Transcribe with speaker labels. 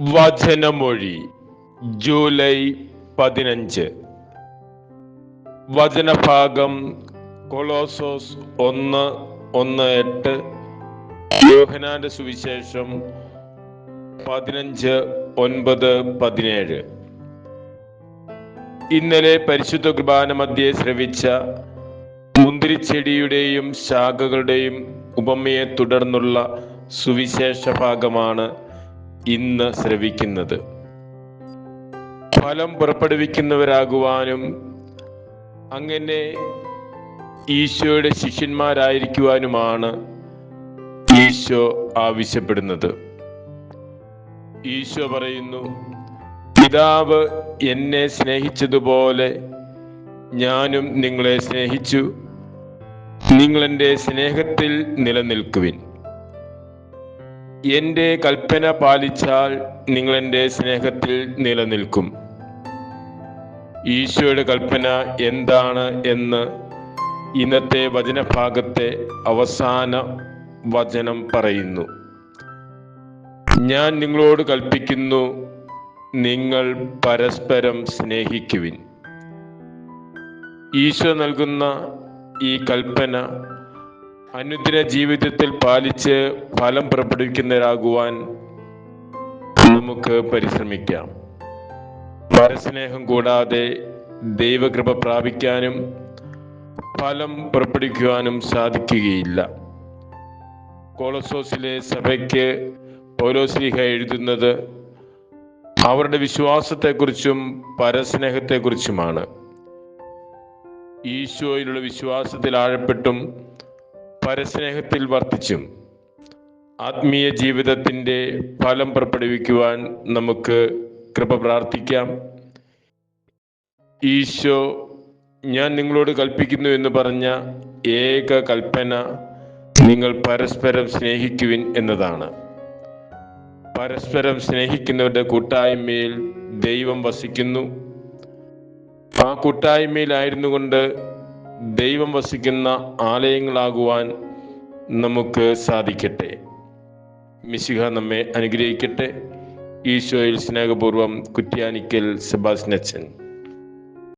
Speaker 1: വചനമൊഴി July പതിനഞ്ച്. വചനഭാഗം കൊളോസോസ് ഒന്ന് ഒന്ന് എട്ട് യോഹനാന്റെ സുവിശേഷം പതിനഞ്ച് ഒൻപത് പതിനേഴ്. ഇന്നലെ പരിശുദ്ധ കുർബാന മധ്യേ ശ്രവിച്ച മുന്തിരിച്ചെടിയുടെയും ശാഖകളുടെയും ഉപമയെ തുടർന്നുള്ള സുവിശേഷ ഭാഗമാണ് ഇന്ന് ശ്രവിക്കുന്നത്. ഫലം പുറപ്പെടുവിക്കുന്നവരാകുവാനും അങ്ങനെ ഈശോയുടെ ശിഷ്യന്മാരായിരിക്കുവാനുമാണ് ഈശോ ആവശ്യപ്പെടുന്നത്. ഈശോ പറയുന്നു പിതാവ് എന്നെ സ്നേഹിച്ചതുപോലെ ഞാനും നിങ്ങളെ സ്നേഹിച്ചു. നിങ്ങളെന്റെ സ്നേഹത്തിൽ നിലനിൽക്കുവിൻ. എന്റെ കൽപ്പന പാലിച്ചാൽ നിങ്ങൾ എന്റെ സ്നേഹത്തിൽ നിലനിൽക്കും. ഈശോയുടെ കൽപ്പന എന്താണ് എന്ന് ഇന്നത്തെ വചനഭാഗത്തെ അവസാന വചനം പറയുന്നു. ഞാൻ നിങ്ങളോട് കൽപ്പിക്കുന്നു നിങ്ങൾ പരസ്പരം സ്നേഹിക്കുവിൻ. ഈശോ നൽകുന്ന ഈ കൽപ്പന അനുദിന ജീവിതത്തിൽ പാലിച്ച് ഫലം പുറപ്പെടുവിക്കുന്നവരാകുവാൻ നമുക്ക് പരിശ്രമിക്കാം. പരസ്നേഹം കൂടാതെ ദൈവകൃപ പ്രാപിക്കാനും ഫലം പുറപ്പെടുവിക്കുവാനും സാധിക്കുകയില്ല. കോളസോസിലെ സഭയ്ക്ക് പൗലോസ്ലീഹ എഴുതുന്നത് അവരുടെ വിശ്വാസത്തെക്കുറിച്ചും പരസ്നേഹത്തെക്കുറിച്ചുമാണ്. ഈശോയിലുള്ള വിശ്വാസത്തിൽ ആഴപ്പെട്ടും പരസ്നേഹത്തിൽ വർദ്ധിച്ചും ആത്മീയ ജീവിതത്തിന്റെ ഫലം പുറപ്പെടുവിക്കുവാൻ നമുക്ക് കൃപ പ്രാർത്ഥിക്കാം. ഈശോ ഞാൻ നിങ്ങളോട് കൽപ്പിക്കുന്നു എന്ന് പറഞ്ഞ ഏക കൽപ്പന നിങ്ങൾ പരസ്പരം സ്നേഹിക്കുവിൻ എന്നതാണ്. പരസ്പരം സ്നേഹിക്കുന്നവരുടെ കൂട്ടായ്മയിൽ ദൈവം വസിക്കുന്നു. ആ കൂട്ടായ്മയിലായിരുന്നു കൊണ്ട് ദൈവം വസിക്കുന്ന ആലയങ്ങളാകുവാൻ നമുക്ക് സാധിക്കട്ടെ. മിശിഹ നമ്മെ അനുഗ്രഹിക്കട്ടെ. ഈശോയിൽ സ്നേഹപൂർവം കുറ്റ്യാനിക്കൽ സെബാസ്നച്ചൻ